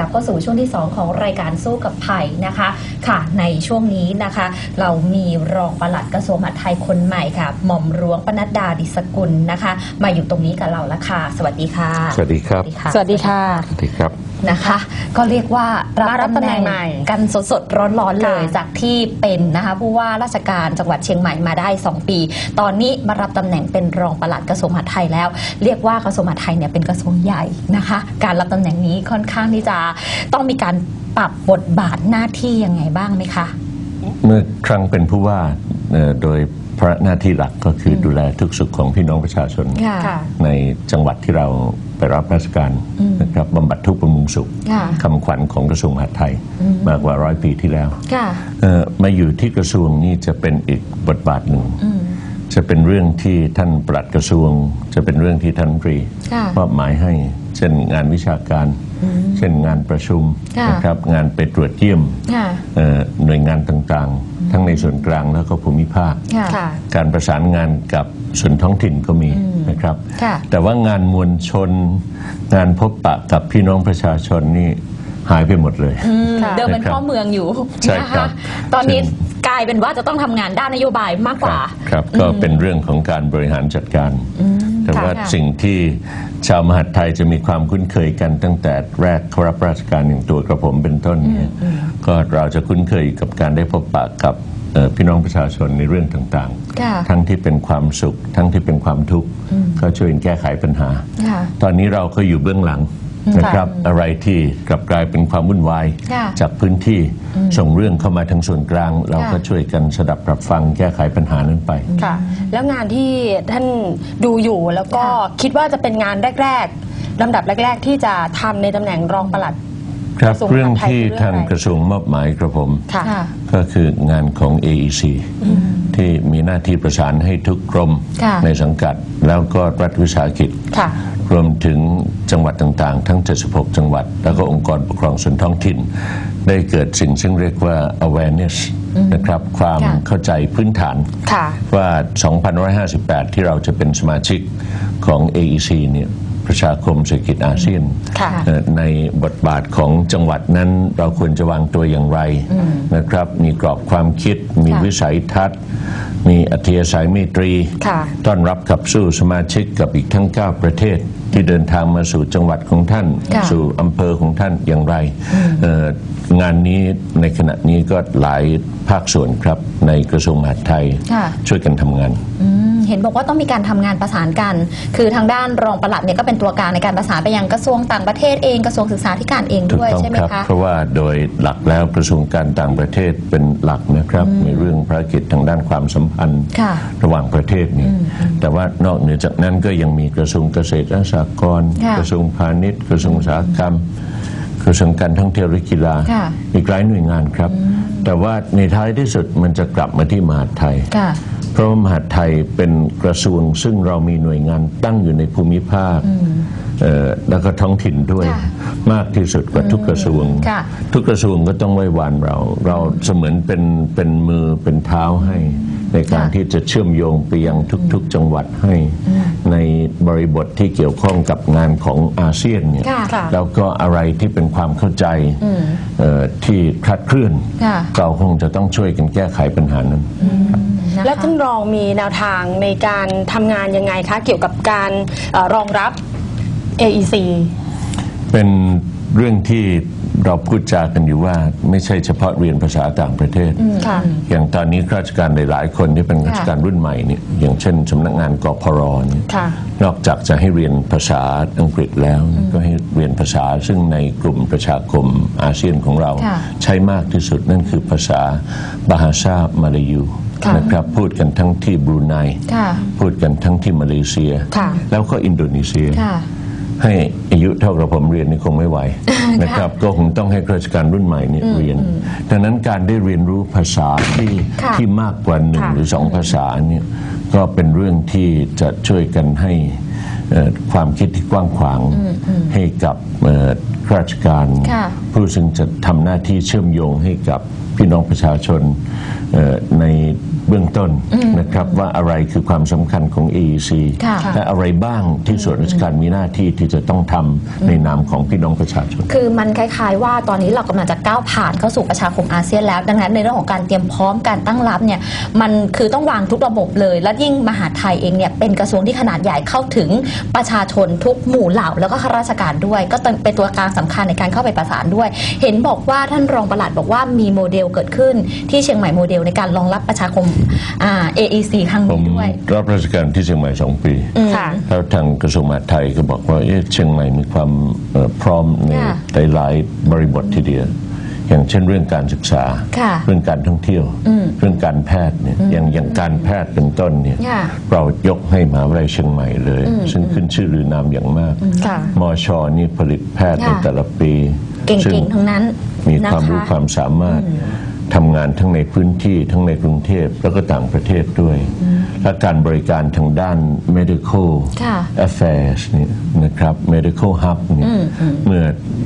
กลับเข้าสู่ช่วงที่ 2 ของรายการสู้กับภัยนะคะ ค่ะ ในช่วงนี้นะคะ เรามีรองปลัดกระทรวงมหาดไทยคนใหม่ค่ะ หม่อมหลวงปนัดดาดิสกุลนะคะ มาอยู่ตรงนี้กับเราแล้วค่ะ สวัสดีค่ะ สวัสดีครับ สวัสดีค่ะ สวัสดีครับ นะคะ ก็เรียกว่ามารับตำแหน่งใหม่กันสดๆร้อนๆเลยค่ะจากที่เป็นนะคะผู้ว่าราชการจังหวัดเชียงใหม่มาได้ 2 ปี ตอนนี้มารับตำแหน่งเป็นรองปลัดกระทรวงมหาดไทยแล้ว เรียกว่ากระทรวงมหาดไทยเนี่ยเป็นกระทรวงใหญ่นะคะ การรับตำแหน่งนี้ค่อนข้างที่จะต้องมีการปรับบทบาทหน้าที่ยังไงบ้างไหมคะ เมื่อครั้งเป็นผู้ว่าเอ่อโดย พระหน้าที่หลักก็คือดูแลทุกสุขของพี่น้องประชาชนค่ะค่ะ ในจังหวัดที่เราไปรับราชการนะครับบำบัดทุกข์บำรุงสุขค่ะคำขวัญของกระทรวงมหาดไทยมากกว่าร้อยปีที่แล้วค่ะเอ่อมาอยู่ที่กระทรวงนี้จะเป็นอีกบทบาทหนึ่ง จะเป็นเรื่องที่ท่านปลัดกระทรวง จะเป็นเรื่องที่ท่านรัฐมนตรีค่ะ มอบหมายให้ เช่นงานวิชาการ เช่นงานประชุมค่ะ นะครับงานไปตรวจเยี่ยม ค่ะ เอ่อหน่วยงานต่างๆ ทั้งในส่วนกลางแล้วก็ภูมิภาคค่ะค่ะ การประสานงานกับส่วนท้องถิ่นก็มีนะครับ ค่ะแต่ว่างานมวลชน งานพบปะกับพี่น้องประชาชนนี่หายไปหมดเลย ค่ะ เดิมเป็นนะครับพ่อเมืองอยู่ใช่นะครัคะบ ตอนนี้ซึ่งกลายเป็นว่าจะต้องทำงานด้านนโยบายมากกว่า ครับก็เป็นเรื่องของการบริหารจัดการ แต่ว่าค่ะสิ่งที่ชาวมหาดไทยจะมีความคุ้นเคยกันตั้งแต่แรกเข้ารับราชการอย่างตัวกระผมเป็นต้นเนี่ยก็เราจะคุ้นเคยกับการได้พบปะกับเอ่อพี่น้องประชาชนในเรื่องต่างค่ะๆทั้งที่เป็นความสุข ทั้งที่เป็นความทุกข์ก็ช่วยกันแก้ไขปัญหาค่ะตอนนี้เราก็อยู่เบื้องหลัง นะครับอะไรที่กลับกลายเป็นความวุ่นวาย ค่ะจากพื้นที่ส่งเรื่องเข้ามาทางส่วนกลาง เราก็ค่ะช่วยกันสดับปรับฟังแก้ไขปัญหานั้นไป ค่ะ แล้วงานที่ท่านดูอยู่แล้วก็ค่ะคิดว่าจะเป็นงานแรก ๆลำดับแรก ๆ ที่จะทำในตำแหน่งรองปลัด ครับกระทรวงเรื่องมหาดไทยที่คือเรื่องทางอะไรกระทรวงมอบหมายกระผม ค่ะ ค่ะ ก็คืองานของ AEC ที่มีหน้าที่ประสานให้ทุกกรมค่ะ ในสังกัด แล้วก็รัฐวิสาหกิจ ค่ะ รวมถึงจังหวัดต่างๆ ทั้ง 76 จังหวัด แล้วก็องค์กรปกครองส่วนท้องถิ่น ได้เกิดสิ่งซึ่งเรียกว่า awareness นะครับ ความค่ะ เข้าใจพื้นฐาน ค่ะ ว่า 2,158 ที่เราจะเป็นสมาชิกของ AEC เนี่ย ประชาคมเศรษฐกิจอาเซียนค่ะเอ่อในบทบาทของจังหวัดนั้นเราควรจะวางตัวอย่างไรนะครับ มีกรอบความคิด มีค่ะวิสัยทัศน์ มีอัธยาศัยเมตรีค่ะต้อนรับขับสู้สมาชิกกับอีกทั้ง 9 ประเทศที่เดินทางมาสู่จังหวัดของท่านค่ะสู่อำเภอของท่านอย่างไรเอ่องานนี้ในขณะนี้ก็หลายภาคส่วนครับในกระทรวงมหาดไทยค่ะช่วยกันทำงานอืม เห็นบอกว่าต้องมีการทำงานประสานกัน คือทางด้านรองปลัดเนี่ยก็เป็นตัวกลางในการประสานไปยังกระทรวงต่างประเทศเองกระทรวงศึกษาธิการเองถูกด้วยต้องใช่ไหมครับคะ เพราะว่าโดยหลักแล้วกระทรวงการต่างประเทศเป็นหลักนะครับ ในเรื่องภารกิจทางด้านความสัมพันธ์ ค่ะระหว่างประเทศนี่แต่ว่านอกเหนือจากนั้นก็ยังมีกระทรวงเกษตรและสหกรณ์ค่ะ กระทรวงพาณิชย์ กระทรวงอุตสาหกรรม กระทรวงการท่องเที่ยวและกีฬา ค่ะ อีกหลายหน่วยงานครับ แต่ว่าในท้ายที่สุดมันจะกลับมาที่มหาดไทย ค่ะเพราะว่ามหาดไทยเป็นกระทรวง ซึ่งเรามีหน่วยงานตั้งอยู่ในภูมิภาคเอ่อแล้วก็ท้องถิ่นด้วยค่ะมากที่สุดกว่าทุกกระทรวงค่ะทุกกระทรวงก็ต้องไว้วานเรา เราเสมือนเป็นเป็นมือเป็นเท้าให้ ในการค่ะที่จะเชื่อมโยงไปยังทุก ๆ จังหวัดให้ ในบริบทที่เกี่ยวข้องกับงานของอาเซียนเนี่ยค่ะค่ะแล้วก็อะไรที่เป็นความเข้าใจเอ่อที่คลาดเคลื่อนค่ะเราคงจะต้องช่วยกันแก้ไขปัญหานั้น นะคะ แล้วท่านรองมีแนวทางในการทำงานยังไงคะ เกี่ยวกับการเอ่อรองรับ AEC เป็นเรื่องที่เราพูดจากันอยู่ว่าไม่ใช่เฉพาะเรียนภาษาต่างประเทศ ค่ะ อย่างตอนนี้ข้าราชการหลาย ๆ คนที่เป็นข้าราชการรุ่นใหม่เนี่ยอย่างเช่นสำนักงานกพรเนี่ยค่ะ นอกจากจะให้เรียนภาษาอังกฤษแล้วก็ให้เรียนภาษาซึ่งในกลุ่มประชาคมอาเซียนของเรา ค่ะ ใช้มากที่สุดนั่นคือภาษาบาฮาซามาลายูค่ะ นะครับพูดกันทั้งที่บรูไนค่ะพูดกันทั้งที่มาเลเซียค่ะแล้วก็อินโดนีเซียค่ะให้อายุเท่ากับผมเรียนนี่คงไม่ไหวนะครับก็คงต้องให้ข้าราชการรุ่นใหม่เนี่ยเรียนดังนั้นการได้เรียนรู้ภาษาที่ค่ะที่มากกว่าหนึ่งค่ะหรือสองภาษาเนี่ยก็เป็นเรื่องที่จะช่วยกันให้เอ่อความคิดที่กว้างขวางให้กับเอ่อข้าราชการค่ะผู้ซึ่งจะทำหน้าที่เชื่อมโยงให้กับ พี่น้องประชาชนใน เบื้องต้นต้นนะครับว่าอะไรคือความสำคัญของ AEC ค่ะและอะไรบ้างที่ส่วนราชการมีหน้าที่ที่จะต้องทำในนามของพี่น้องประชาชน คือมันคล้ายๆ ว่าตอนนี้เรากำลังจะก้าวผ่านเข้าสู่ประชาคมอาเซียนแล้ว ดังนั้นในเรื่องของการเตรียมพร้อมการตั้งรับเนี่ยมันคือต้องวางทุกระบบเลย และยิ่งมหาดไทยเองเนี่ยเป็นกระทรวงที่ขนาดใหญ่เข้าถึงประชาชนทุกหมู่เหล่าแล้วก็ข้าราชการด้วย ก็เป็นตัวกลางสำคัญในการเข้าไปประสานด้วย เห็นบอกว่าท่านรองปลัดบอกว่ามีโมเดลเกิดขึ้นที่เชียงใหม่โมเดลในการรองรับประชาคมอ่า AEC ครั้งผมนี้ด้วย รับราชการที่เชียงใหม่สองปี ค่ะ แล้วทางกระทรวงมหาดไทยก็บอกว่าเอ๊ะเชียงใหม่มีความเอ่อพร้อมในค่ะหลายๆบริบททีเดียว อย่างเช่นเรื่องการศึกษา ค่ะเรื่องการท่องเที่ยว เรื่องการแพทย์เนี่ยอย่างอย่างการแพทย์เป็นต้นเนี่ยค่ะเรายกให้มหาวิทยาลัยเชียงใหม่เลย ซึ่งขึ้นชื่อลือนามอย่างมากค่ะ มชนี่ผลิตแพทย์ในค่ะ แต่ละปีเก่ซึ่งๆทั้งนั้นมีนะความรู้คะ ความสามารถ ทำงานทั้งในพื้นที่ทั้งในกรุงเทพแล้วก็ต่างประเทศด้วย และการบริการทางด้าน medical ค่ะ affairs เนี่ยนะครับ medical hub เนี่ยเมื่อ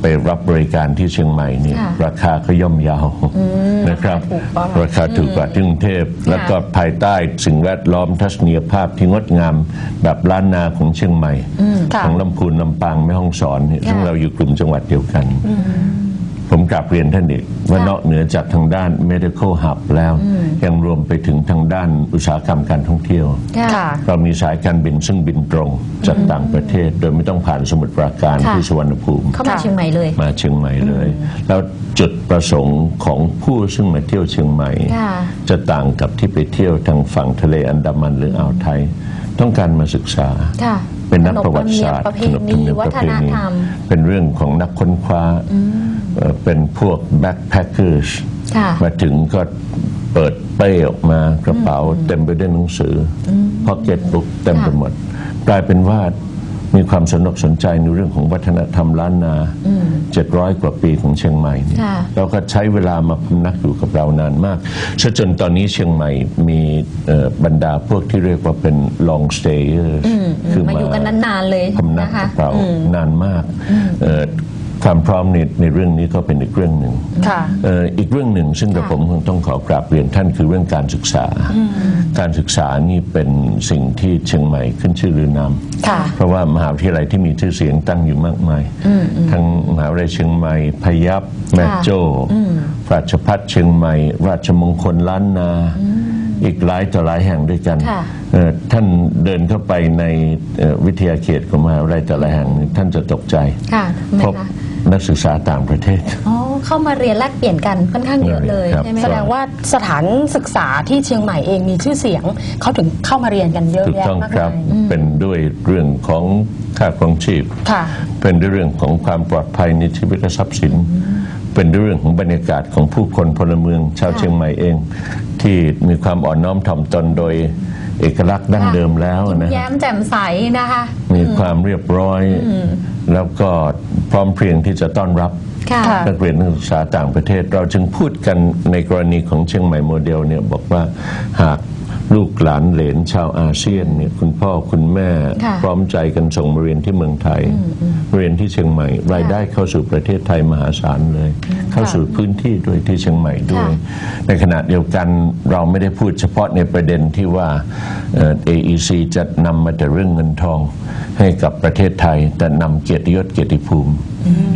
ไปรับบริการที่เชียงใหม่เนี่ยค่ะราคาก็ย่อมเยาวนะครับ ถูกกว่า ราคาถูกกว่าที่กรุงเทพแล้วก็ภายใต้สิ่งแวดล้อมทัศนียภาพที่งดงามแบบล้านนาของเชียงใหม่ ค่ะ ของลำพูนลำปางแม่ฮ่องสอนเนี่ยค่ะซึ่งเราอยู่กลุ่มจังหวัดเดียวกัน ผมกลับเรียนท่านอีกว่าค่ะนอกเหนือจากทางด้าน medical hub แล้ว ยังรวมไปถึงทางด้านอุตสาหกรรมการท่องเที่ยว ค่ะเรามีสายการบินซึ่งบินตรงจากต่างประเทศ โดยไม่ต้องผ่านสมุทรปราการค่ะ ที่สุวรรณภูมิ เข้ามาค่ะเชียงใหม่เลย มาเชียงใหม่เลย แล้วจุดประสงค์ของผู้ซึ่งมาเที่ยวเชียงใหม่ ค่ะ จะต่างกับที่ไปเที่ยวทางฝั่งทะเลอันดามันหรืออ่าวไทย ต้องการมาศึกษา ค่ะ เป็นนักประวัติศาสตร์ประเพขนบธรรมณีเนียมวัประฒเพนณีธรรมเป็นเรื่องของนักค้นคว้าเอ่อเป็นพวก backpackers ค่ะมาถึงก็เปิดเป้ออกมากระเป๋าเต็มไปด้วยหนังสืออพ็อกเก็ตบุ๊กเต็มไปหมดกลายเป็นว่า มีความสนอกสนใจในเรื่องของวัฒนธรรมล้านนาเจ็ดร้อยกว่าปีของเชียงใหม่เนี่ยค่ะ แล้วก็ใช้เวลามาพำนักอยู่กับเรานานมากซะจนตอนนี้เชียงใหม่มีเอ่อบรรดาพวกที่เรียกว่าเป็น long stayers คือมาอยู่กันนานๆเลยพำนักนะคะกับเรานานมากเอ่อ ความพร้อมในในเรื่องนี้ก็เป็นอีกเรื่องหนึ่งค่ะ เอ่ออีกเรื่องหนึ่งซึ่งกระผมคงต้องขอกราบเรียนท่านคือเรื่องการศึกษา การศึกษานี่เป็นสิ่งที่เชียงใหม่ขึ้นชื่อลือนามค่ะเพราะว่ามหาวิทยาลัยที่มีชื่อเสียงตั้งอยู่มากมาย ทั้งมหาวิทยาลัยเชียงใหม่พยัพแม่โจ้ราชพัฒเชียงใหม่ ราชมงคลล้านนาอีกหลายต่อหลายแห่งด้วยกันค่ะเอ่อท่านเดินเข้าไปในเอ่อวิทยาเขตของมหาวิทยาลัยแต่ละแห่งนี่ท่านจะตกใจค่ะทำไมพบ คะ นักศึกษาต่างประเทศ อ๋อเข้ามาเรียนแลกเปลี่ยนกันค่อนข้างเยอะเลยครับ ใช่ไหมแสดงว่าสถานศึกษาที่เชียงใหม่เองมีชื่อเสียง เขาถึงเข้ามาเรียนกันเยอะถูกแยะต้องมากครัมาบ ยเป็นด้วยเรื่องของค่าครองชีพ ค่ะ เป็นด้วยเรื่องของความปลอดภัยในชีวิตและทรัพย์สิน เป็นด้วยเรื่องของบรรยากาศของผู้คนพลเมือง ชาวเชียงใหม่เอง ที่มีความอ่อนน้อมถ่อมตนโดย เอกลักษณ์ดั้งเดิมแล้วนะแย้มแจ่มใสนะคะ มีความเรียบร้อย แล้วก็พร้อมเพรียงที่จะต้อนรับค่ะค่ะนักเรียนนักศึกษาต่างประเทศ เราจึงพูดกันในกรณีของเชียงใหม่โมเดลเนี่ยบอกว่าหาก ลูกหลานเหลนชาวอาเซียนเนี่ยคุณพ่อคุณแม่ค่ะพร้อมใจกันส่งมาเรียนที่เมืองไทย เรียนที่เชียงใหม่ รายได้เข้าสู่ประเทศไทยมหาศาลเลย เข้าสู่พื้นที่ด้วยที่เชียงใหม่ด้วย ในขณะเดียวกันเราไม่ได้พูดเฉพาะในประเด็นที่ว่าเอ่อ AEC จะนำมาแต่เรื่องเงินทองให้กับประเทศไทย แต่นำเกียรติยศเกียรติภูมิ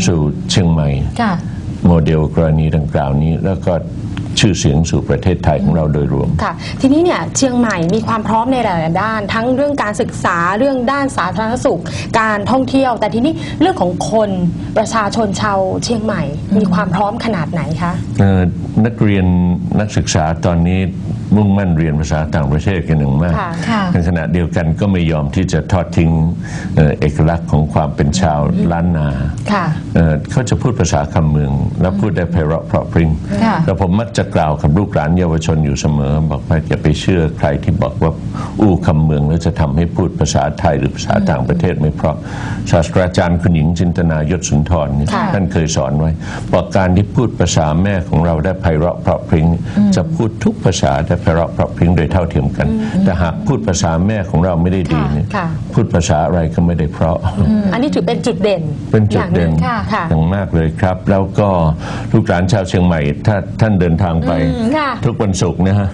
สู่เชียงใหม่ค่ะโมเดลกรณีดังกล่าวนี้แล้วก็ ชื่อเสียงสู่ประเทศไทยของเราโดยรวม ค่ะ ทีนี้เนี่ยเชียงใหม่มีความพร้อมในหลายๆด้าน ทั้งเรื่องการศึกษาเรื่องด้านสาธารณสุข การท่องเที่ยว แต่ทีนี้เรื่องของคนประชาชนชาวเชียงใหม่ มีความพร้อมขนาดไหนคะเอ่อนักเรียนนักศึกษาตอนนี้มุ่งมั่นเรียนภาษาต่างประเทศกันอย่างมากค่ะค่ะในขณะเดียวกันก็ไม่ยอมที่จะทอดทิ้งเอ่อเอกลักษณ์ของความเป็นชาวล้านนาค่ะเอ่อเขาจะพูดภาษาคำเมือง แล้วพูดได้ไพเราะเพราะพริ้งค่ะแต่ผมมักจะกล่าวกับลูกหลานเยาวชนอยู่เสมอ บอกว่าอย่าไปเชื่อใครที่บอกว่าอู้คำเมืองแล้วจะทำให้พูดภาษาไทยหรือภาษาต่างประเทศไม่เพราะศาสตราจารย์คุณหญิงจินตนายศสุนทรเนี่ยค่ะท่านเคยสอนไว้บอกการที่พูดภาษาแม่ของเราได้ไพเราะเพราะพริ้งจะพูดทุกภาษาได้ไพเราะเพราะพริ้งโดยเท่าเทียมกัน แต่หากพูดภาษาแม่ของเราไม่ได้ดีเนี่ยค่ะพูดภาษาอะไรก็ไม่ได้เพราะ อันนี้ถือเป็นจุดเด่นเป็นจุดเด่นอย่างหงค่ะค่ะอย่างมากเลยครับ แล้วก็ลูกหลานชาวเชียงใหม่ถ้าท่านเดินทางไปอืมค่ะทุกวันศุกร์นะฮะ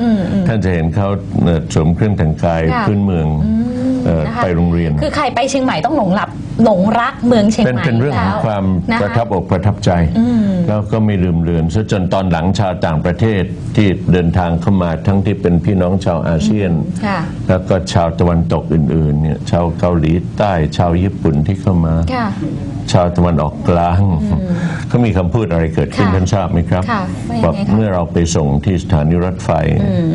ท่านจะเห็นเขาเอ่อสวมเครื่องแต่งกายค่ะพื้นเมืองเอ่อนะคะ ไปโรงเรียน คือใครไปเชียงใหม่ต้องหลงหลับหลงรักเมืองเชียงเป็นใหม่เป็นเรื่องของแล้วความนะคะประทับอกประทับใจ แล้วก็ไม่ลืมเลือนซะจนตอนหลังชาวต่างประเทศที่เดินทางเข้ามาทั้งที่เป็นพี่น้องชาวอาเซียน ค่ะ แล้วก็ชาวตะวันตกอื่นๆเนี่ยชาวเกาหลีใต้ชาวญี่ปุ่นที่เข้ามา ค่ะ ชาวตะวันออกกลาง เขามีคำพูดอะไรเกิดขึ้นค่ะท่านทราบไหมครับค่ะว่ายังไงบอกคะเมื่อเราไปส่งที่สถานีรถไฟ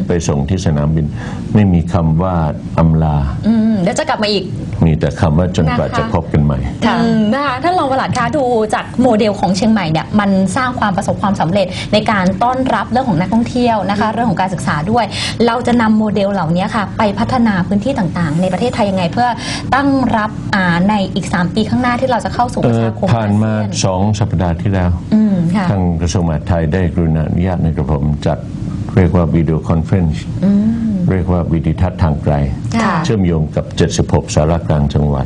ไปส่งที่สนามบิน ไม่มีคำว่าอำลา อืมเดี๋ยวจะกลับมาอีก มีแต่คำว่าจนกว่านะคะ จะพบกันใหม่อืมนะคะท่านรองประหลัดคะดูจากโมเดลของเชียงใหม่เนี่ยมันสร้างความประสบความสำเร็จในการต้อนรับเรื่องของนักท่องเที่ยวนะคะ เรื่องของการศึกษาด้วย เราจะนำโมเดลเหล่านี้ค่ะ ไปพัฒนาพื้นที่ต่างๆ ในประเทศไทยยังไงเพื่อตั้งรับอ่าในอีก 3 ปีข้างหน้าที่เราจะเข้าสู่เอ่ประอชาคมผ่านมาอาเซียนสองสัปดาห์ที่แล้ว อืมค่ะ ทางกระทรวงมหาดไทยได้กรุณาอนุญาตให้กระผมจัดเรียกว่าวิดีโอคอนเฟรนซ์เรียกว่าวิดีทัศน์ทางไกล ค่ะ เชื่อมโยงกับ 76 สารกลางจังหวัด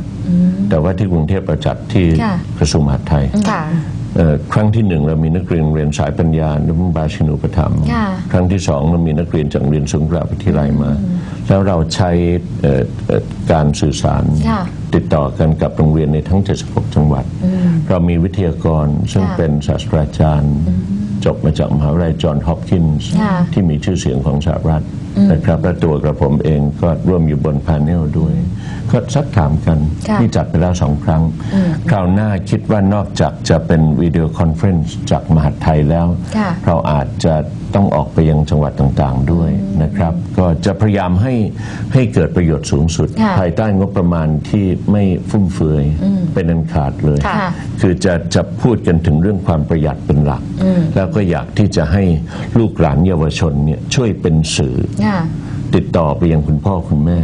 แต่ว่าที่กรุงเทพประจัดที่ค่ะ กระทรวงมหาดไทย ค่ะเอ่อ ครั้งที่หนึ่งเรามีนักเรียนโรงเรียนสายปัญญานุบาชินูปถัมภ์ค่ะครั้งที่สองเรามีนักเรียนจากโรงเรียนสงขลาวิทยาลัยมา แล้วเราใช้เอ่อเอ่อการสื่อสารค่ะติดต่อกันกับโรงเรียนในทั้ง 76 จังหวัด เรามีวิทยากรซึ่งค่ะเป็นศาสตราจารย์จบมาจากมหาวิทยาลัยจอห์นฮอปกินส์ค่ะที่มีชื่อเสียงของสหรัฐนะครับและตัวกระผมเองก็ร่วมอยู่บนพาเนลด้วย ก็ซักถามกันค่ะที่จัดไปแล้วสองครั้ง คราวหน้าคิดว่านอกจากจะเป็นวิดีโอคอนเฟรนซ์จากมหาดไทยแล้ว ค่ะ เราอาจจะต้องออกไปยังจังหวัดต่างๆด้วยนะครับ ก็จะพยายามให้ให้เกิดประโยชน์สูงสุด ค่ะภายใต้งบประมาณที่ไม่ฟุ่มเฟือยเป็นอันขาดเลย ค่ะคือจะจะพูดกันถึงเรื่องความประหยัดเป็นหลัก แล้วก็อยากที่จะให้ลูกหลานเยาวชนเนี่ยช่วยเป็นสื่อ ค่ะ ติดต่อไปยังคุณพ่อคุณแม่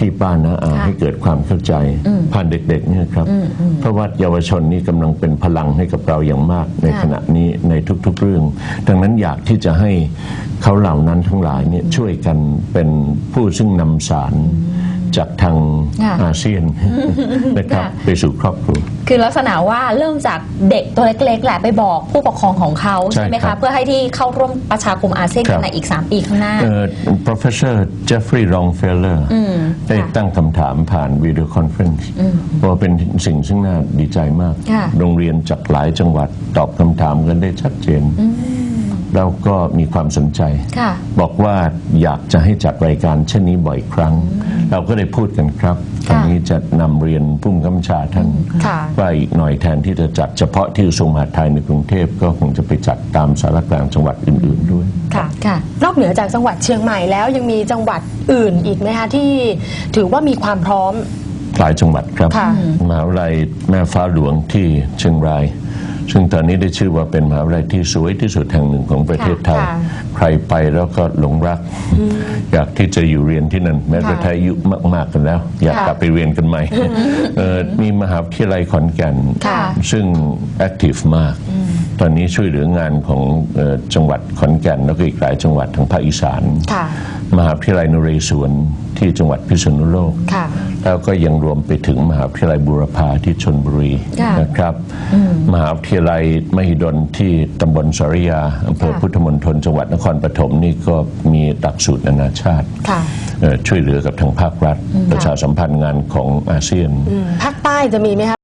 พี่ป้านะอาค่ะให้เกิดความเข้าใจผ่านเด็กๆเนี่ยครับ เพราะว่าเยาวชนนี่กำลังเป็นพลังให้กับเราอย่างมากในค่ะขณะนี้ในทุกๆเรื่อง ดังนั้นอยากที่จะให้เขาเหล่านั้นทั้งหลายเนี่ยช่วยกันเป็นผู้ซึ่งนำสาร จากทางค่ะอาเซียนนะครับค่ะ ไปสู่ครอบครัว คือลักษณะว่าเริ่มจากเด็กตัวเล็กๆแหละไปบอกผู้ปกครองของเขาใช่ใช่ไหมครัคะ บเพื่อให้ที่เข้าร่วมประชาคมอาเซียนครับในอีก 3 ปีข้างหน้า เอ่อ professor Jeffrey Longfellow ได้ค่ะตั้งคำถามผ่านวิดีโอคอนเฟรนซ์ว่าเป็นสิ่งซึ่งน่าดีใจมาก ค่ะ โรงเรียนจากหลายจังหวัดตอบคำถามกันได้ชัดเจน แล้วก็มีความสนใจค่ะบอกว่าอยากจะให้จัดรายการเช่นนี้บ่อยครั้ง เราก็ได้พูดกันครับตอนนี้จะนำเรียนผู้บังคับบัญชาท่านค่ะว่าอีกหน่อยแทนที่จะจัดเฉพาะที่กระทรวงมหาดไทยในกรุงเทพก็คงจะไปจัดตามสารกลางจังหวัดอื่น ๆด้วยค่ะค่ะ นอกเหนือจากจังหวัดเชียงใหม่แล้วยังมีจังหวัดอื่นอีกไหมคะที่ถือว่ามีความพร้อมหลายจังหวัดครับค่ะมหาวิทยาลัยแม่ฟ้าหลวงที่เชียงราย ซึ่งตอนนี้ได้ชื่อว่าเป็นมหาวิทยาลัยที่สวยที่สุดแห่งหนึ่งของประเทศไทยค่ะใครไปแล้วก็หลงรัก อยากที่จะอยู่เรียนที่นั่น แม้กระทั่งอายุมาก ๆ กันแล้ว อยากค่ะกลับไปเรียนกันใหม่เอ่อมีมหาวิทยาลัยขอนแก่นค่ะซึ่งแอคทีฟมากตอนนี้ช่วยเหลืองานของเอ่อจังหวัดขอนแก่นแล้วก็อีกหลายจังหวัดทางภาคอีสานค่ะมหาวิทยาลัยนเรศวร ที่จังหวัดพิษณุโลก ค่ะ แล้วก็ยังรวมไปถึงมหาวิทยาลัยบูรพาที่ชนบุรีค่ะนะครับ มหาวิทยาลัยมหิดลที่ตำบลสารยาอำเภอค่ะ พุทธมณฑลจังหวัดนครปฐมนี่ก็มีหลักสูตรนานาชาติค่ะ เอ่อช่วยเหลือกับทางภาครัฐ ประชาสัมพันธ์งานของอาเซียน ภาคใต้จะมีไหมคะ